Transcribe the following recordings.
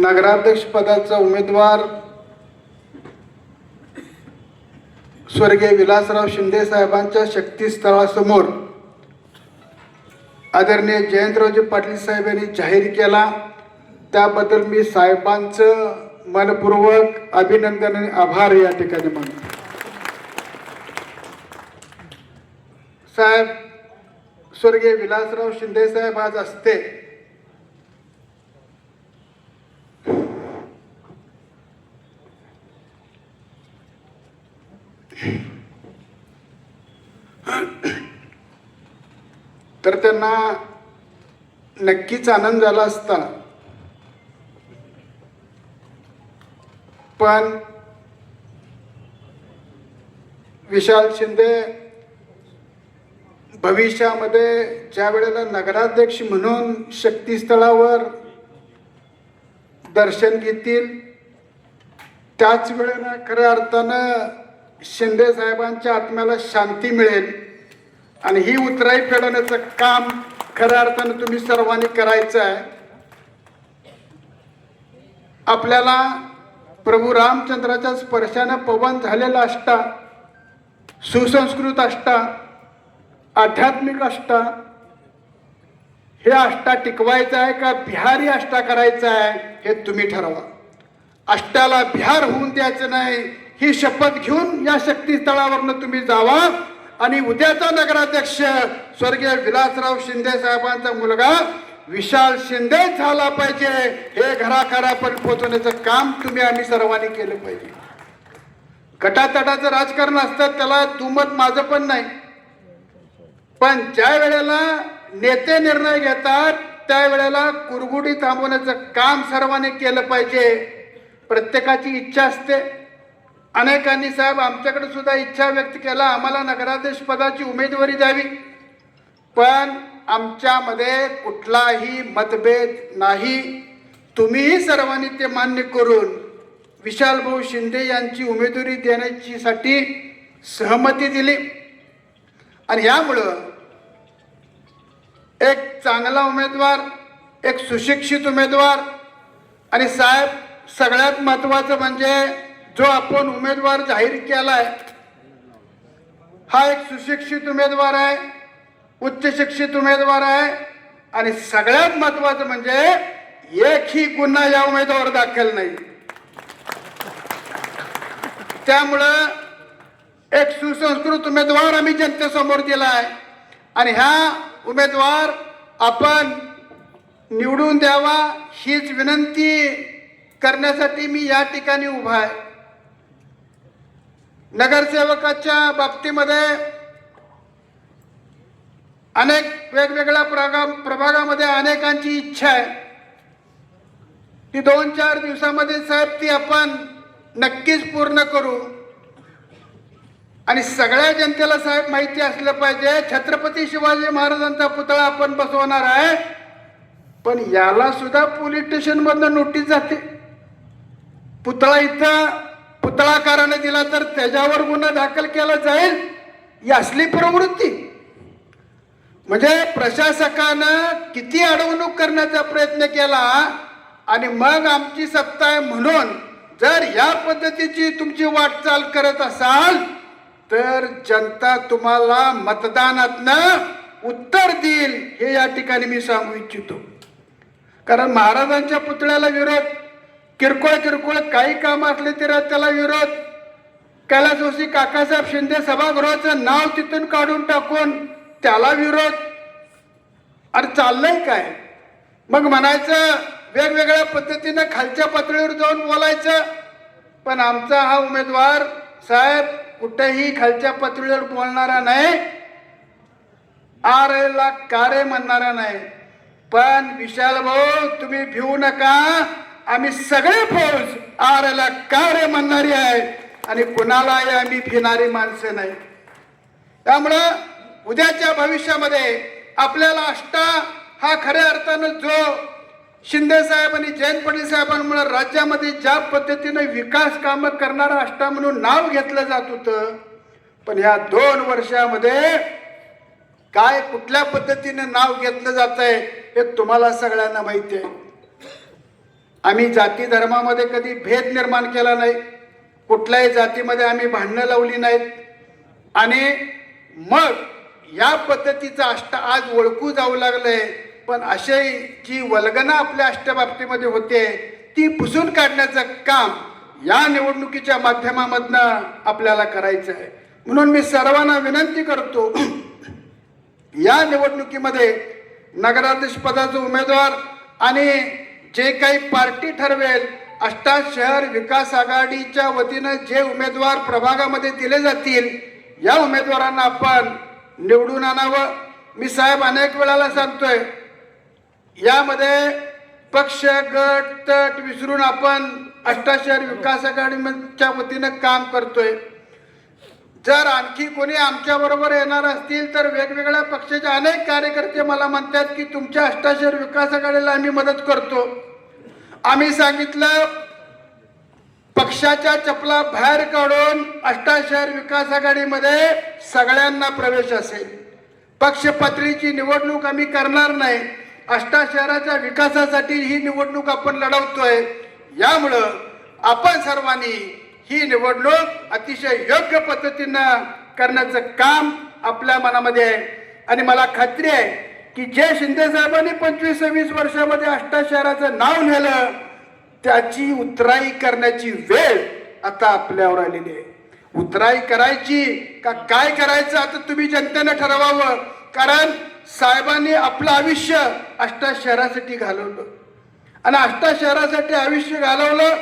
नगराध्यक्षपदाचा उमेदवार स्वर्गीय विलासराव शिंदे साहेबांच्या शक्तीस्थळासमोर आदरणीय जयंतरावजी पाटील साहेब यांनी जाहीर केला. त्याबद्दल मी साहेबांचं मनपूर्वक अभिनंदन आणि आभार या ठिकाणी मानतो. साहेब स्वर्गीय विलासराव शिंदे साहेब आज असते. तर त्यांना नक्कीच आनंद झाला असता. पण विशाल शिंदे भविष्यामध्ये ज्या वेळेला नगराध्यक्ष म्हणून शक्तीस्थळावर दर्शन घेतील त्याच वेळेला खऱ्या अर्थानं शिंदे साहेबांच्या आत्म्याला शांती मिळेल. आणि ही उतराई फेडवण्याचं काम खऱ्या अर्थानं तुम्ही सर्वांनी करायचं आहे. आपल्याला प्रभू रामचंद्राच्या स्पर्शानं पवन झालेला अष्टा सुसंस्कृत अष्टा आध्यात्मिक अष्टा हे अष्टा टिकवायचं आहे का? बिहारी अष्टा करायचा आहे हे तुम्ही ठरवा. अष्टाला बिहार होऊन द्यायचं नाही. ही शपथ घेऊन या शक्तीस्थळावरनं तुम्ही जावा. आणि उद्याचा नगराध्यक्ष स्वर्गीय विलासराव शिंदे साहेबांचा मुलगा विशाल शिंदे झाला पाहिजे. हे घराघरापर्यंत पोहोचवण्याचं काम तुम्ही आम्ही सर्वांनी केलं पाहिजे. गटातटाचं राजकारण असतं त्याला दुमत माझं पण नाही. पण ज्या वेळेला नेते निर्णय घेतात त्यावेळेला कुरगुडी थांबवण्याचं काम सर्वांनी केलं पाहिजे. प्रत्येकाची इच्छा असते. अनेकांनी साहेब आमच्याकडे सुद्धा इच्छा व्यक्त केला. आम्हाला नगराध्यक्ष पदाची उमेदवारी द्यावी. पण आमच्यामध्ये कुठलाही मतभेद नाही. तुम्हीही सर्वांनी ते मान्य करून विशालभाऊ शिंदे यांची उमेदवारी देण्याचीसाठी सहमती दिली. आणि यामुळं एक चांगला उमेदवार एक सुशिक्षित उमेदवार आणि साहेब सगळ्यात महत्त्वाचं म्हणजे जो आपण उमेदवार जाहीर केलाय हा एक सुशिक्षित उमेदवार आहे उच्च शिक्षित उमेदवार आहे आणि सगळ्यात महत्त्वाचं म्हणजे एकही गुन्हा या उमेदवार दाखल नाही. त्यामुळं एक सुसंस्कृत उमेदवार आम्ही जनतेसमोर दिला आहे आणि ह्या उमेदवार आपण निवडून द्यावा हीच विनंती करण्यासाठी मी या ठिकाणी उभा आहे. नगरसेवकाच्या बाबतीमध्ये अनेक वेगवेगळ्या प्रगा प्रभागामध्ये अनेकांची इच्छा आहे. ती दोन चार दिवसामध्ये साहेब ती आपण नक्कीच पूर्ण करू. आणि सगळ्या जनतेला साहेब माहिती असलं पाहिजे छत्रपती शिवाजी महाराजांचा पुतळा आपण बसवणार आहे. पण याला सुद्धा पोलीस स्टेशनमधनं नोटीस जाते. पुतळा इथं पुतळाकाराने दिला तर त्याच्यावर गुन्हा दाखल केला जाईल ही असली प्रवृत्ती. म्हणजे प्रशासकानं किती अडवणूक करण्याचा प्रयत्न केला आणि मग आमची सत्ता आहे म्हणून जर या पद्धतीची तुमची वाटचाल करत असाल तर जनता तुम्हाला मतदानातनं उत्तर देईल हे या ठिकाणी मी सांगू इच्छितो. कारण महाराजांच्या पुतळ्याला विरोध किरकोळ किरकोळ काही काम असले तरी त्याला विरोध. कैला जोशी काकासाहेब शिंदे सभागृहाचं नाव तिथून काढून टाकून त्याला विरोध. आणि चाललंय काय? मग म्हणायचं वेगवेगळ्या पद्धतीनं खालच्या पातळीवर जाऊन बोलायचं. पण आमचा हा उमेदवार साहेब कुठेही खालच्या पातळीवर बोलणारा नाही. आरेला कारे म्हणणारा नाही. पण विशाल भाऊ तुम्ही भिवू नका. आम्ही सगळे फौज आरला कार्य म्हणणारी आहे आणि कुणालाही आम्ही भिणारी माणसं नाही. त्यामुळं उद्याच्या भविष्यामध्ये आपल्याला अष्टा हा खऱ्या अर्थानं जो शिंदे साहेब आणि जयंत पाटील साहेबांमुळे राज्यामध्ये ज्या पद्धतीने विकास कामं करणारा अष्टा म्हणून नाव घेतलं जात होतं पण या दोन वर्षामध्ये काय कुठल्या पद्धतीने नाव घेतलं जात आहे हे तुम्हाला सगळ्यांना माहिती आहे. आम्ही जाती धर्मामध्ये कधी भेद निर्माण केला नाही. कुठल्याही जातीमध्ये आम्ही भांडणं लावली नाहीत. आणि मग या पद्धतीचं अष्ट आज ओळखू जाऊ लागलंय. पण अशी जी वल्गना आपल्या अष्टबाबतीमध्ये होते ती पुसून काढण्याचं काम या निवडणुकीच्या माध्यमामधनं आपल्याला करायचं आहे. म्हणून मी सर्वांना विनंती करतो या निवडणुकीमध्ये नगराध्यक्ष उमेदवार आणि जे काही पार्टी ठरवेल अष्टा शहर विकास आघाडीच्या वतीनं जे उमेदवार प्रभागामध्ये दिले जातील या उमेदवारांना आपण निवडून आणावं. मी साहेब अनेक वेळाला सांगतोय यामध्ये पक्ष गट तट विसरून आपण अष्टा शहर विकास आघाडीच्या वतीनं काम करतोय. जर आणखी कोणी आमच्याबरोबर येणार असतील तर वेगवेगळ्या पक्षाचे अनेक कार्यकर्ते मला म्हणतात की तुमच्या अष्टाशर विकास आघाडीला आम्ही मदत करतो. आम्ही सांगितलं पक्षाच्या चपला बाहेर काढून अष्टाशहर विकास आघाडीमध्ये सगळ्यांना प्रवेश असेल. पक्ष पातळीची निवडणूक आम्ही करणार नाही. अष्टाशहराच्या विकासासाठी ही निवडणूक आपण लढवतोय. यामुळं आपण सर्वांनी ही निवडणूक अतिशय योग्य पद्धतीनं करण्याचं काम आपल्या मनामध्ये आहे. आणि मला खात्री आहे की जे शिंदे साहेबांनी पंचवीस सव्वीस वर्षामध्ये अष्टा शहराचं नाव नेलं त्याची उतराई करण्याची वेळ आता आपल्यावर आलेली आहे. उतराई करायची का काय करायचं आता तुम्ही जनतेनं ठरवावं. कारण साहेबांनी आपलं आयुष्य अष्टा शहरासाठी घालवलं. आणि अष्टा शहरासाठी आयुष्य घालवलं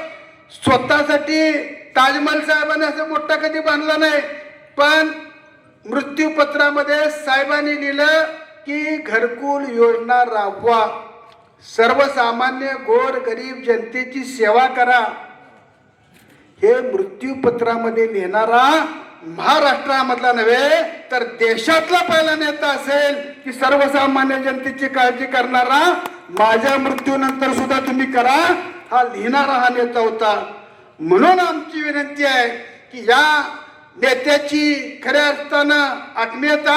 स्वतःसाठी ताजमहल साहेबांनी असं मोठा कधी बांधला नाही पण मृत्यूपत्रामध्ये साहेबांनी लिहिलं की घरकुल योजना राबवा. सर्वसामान्य गोर गरीब जनतेची सेवा करा. हे मृत्यूपत्रामध्ये लिहिणारा महाराष्ट्रामधला नव्हे तर देशातला पहिला नेता असेल की सर्वसामान्य जनतेची काळजी करणारा. माझ्या मृत्यूनंतर सुद्धा तुम्ही करा. हा लिहिणारा हा नेता होता. म्हणून आमची विनंती आहे की या नेत्याची खऱ्या अर्थानं आत्मीयता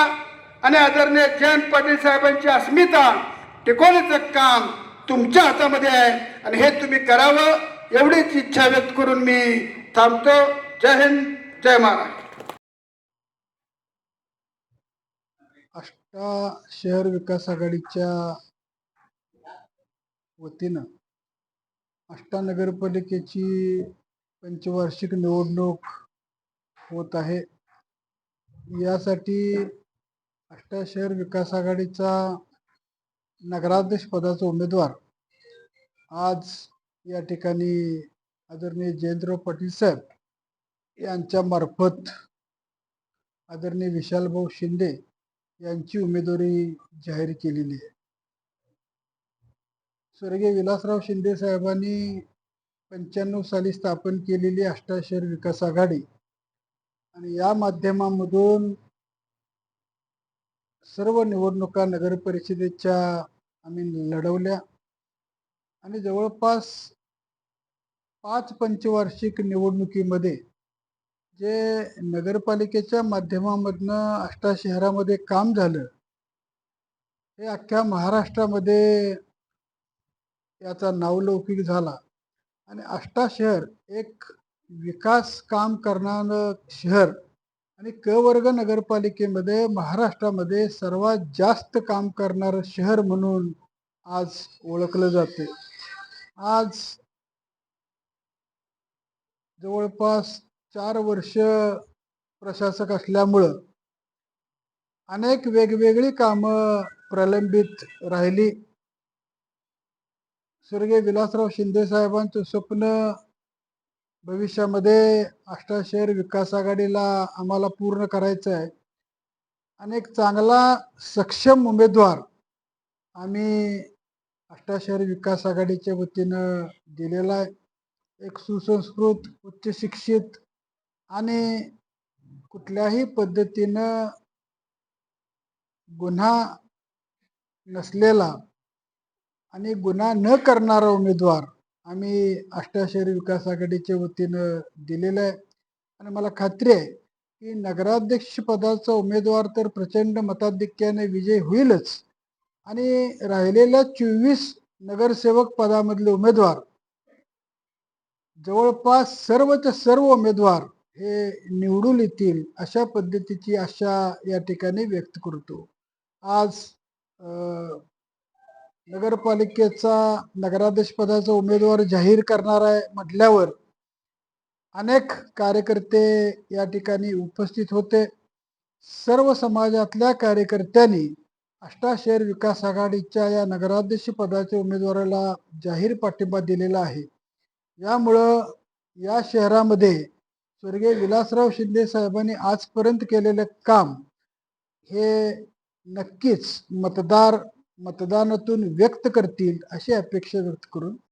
आणि आदरणीय जयंत पाटील साहेबांची अस्मिता टिकवण्याचं काम तुमच्या हातामध्ये आहे आणि हे तुम्ही करावं एवढीच इच्छा व्यक्त करून मी थांबतो. जय हिंद जय महाराष्ट्र. अष्टा शहर विकास आघाडीच्या वतीनं आष्टा नगरपालिकेची पंचवार्षिक निवडणूक होत आहे. यासाठी आष्टा शहर विकास आघाडीचा नगराध्यक्ष पदाचा उमेदवार आज या ठिकाणी आदरणीय जयंतराव पाटील साहेब यांच्या मार्फत आदरणीय विशालभाऊ शिंदे यांची उमेदवारी जाहीर केलेली आहे. स्वर्गीय विलासराव शिंदे साहेबांनी पंच्याण्णव साली स्थापन केलेली अष्टाशहर विकास आघाडी. आणि या माध्यमामधून सर्व निवडणुका नगर परिषदेच्या आम्ही लढवल्या. आणि जवळपास पाच पंचवार्षिक निवडणुकीमध्ये जे नगरपालिकेच्या माध्यमामधनं अष्टा शहरामध्ये काम झालं हे अख्ख्या महाराष्ट्रामध्ये याचा नावलौकिक झाला. आणि अष्टा शहर एक विकास काम करणारं शहर आणि क वर्ग नगरपालिकेमध्ये महाराष्ट्रामध्ये सर्वात जास्त काम करणारं शहर म्हणून आज ओळखलं जाते. आज जवळपास चार वर्ष प्रशासक असल्यामुळं अनेक वेगवेगळी कामं प्रलंबित राहिली. स्वर्गीय विलासराव शिंदे साहेबांचं स्वप्न भविष्यामध्ये अष्टा शहर विकास आघाडीला आम्हाला पूर्ण करायचं आहे. आणि एक चांगला सक्षम उमेदवार आम्ही अष्टा शहर विकास आघाडीच्या वतीनं दिलेला आहे. एक सुसंस्कृत उच्च शिक्षित आणि कुठल्याही पद्धतीनं गुन्हा नसलेला आणि गुन्हा न करणारा उमेदवार आम्ही अष्टाशहरी विकास आघाडीच्या वतीनं दिलेला आहे. आणि मला खात्री आहे की नगराध्यक्ष पदाचा उमेदवार तर प्रचंड मताधिक्याने विजय होईलच. आणि राहिलेल्या चोवीस नगरसेवक पदामधले उमेदवार जवळपास सर्वच्या सर्व उमेदवार हे निवडून येतील अशा पद्धतीची आशा या ठिकाणी व्यक्त करतो. आज नगरपालिकेचा नगराध्यक्ष पदाचा उमेदवार जाहीर करणार आहे म्हटल्यावर अनेक कार्यकर्ते या ठिकाणी उपस्थित होते. सर्व समाजातल्या कार्यकर्त्यांनी अष्टाशहर विकास आघाडीच्या या नगराध्यक्ष पदाच्या उमेदवाराला जाहीर पाठिंबा दिलेला आहे. यामुळं या शहरामध्ये स्वर्गीय विलासराव शिंदे साहेबांनी आजपर्यंत केलेलं काम हे नक्कीच मतदार मतदानातून व्यक्त करतील अशी अपेक्षा व्यक्त करून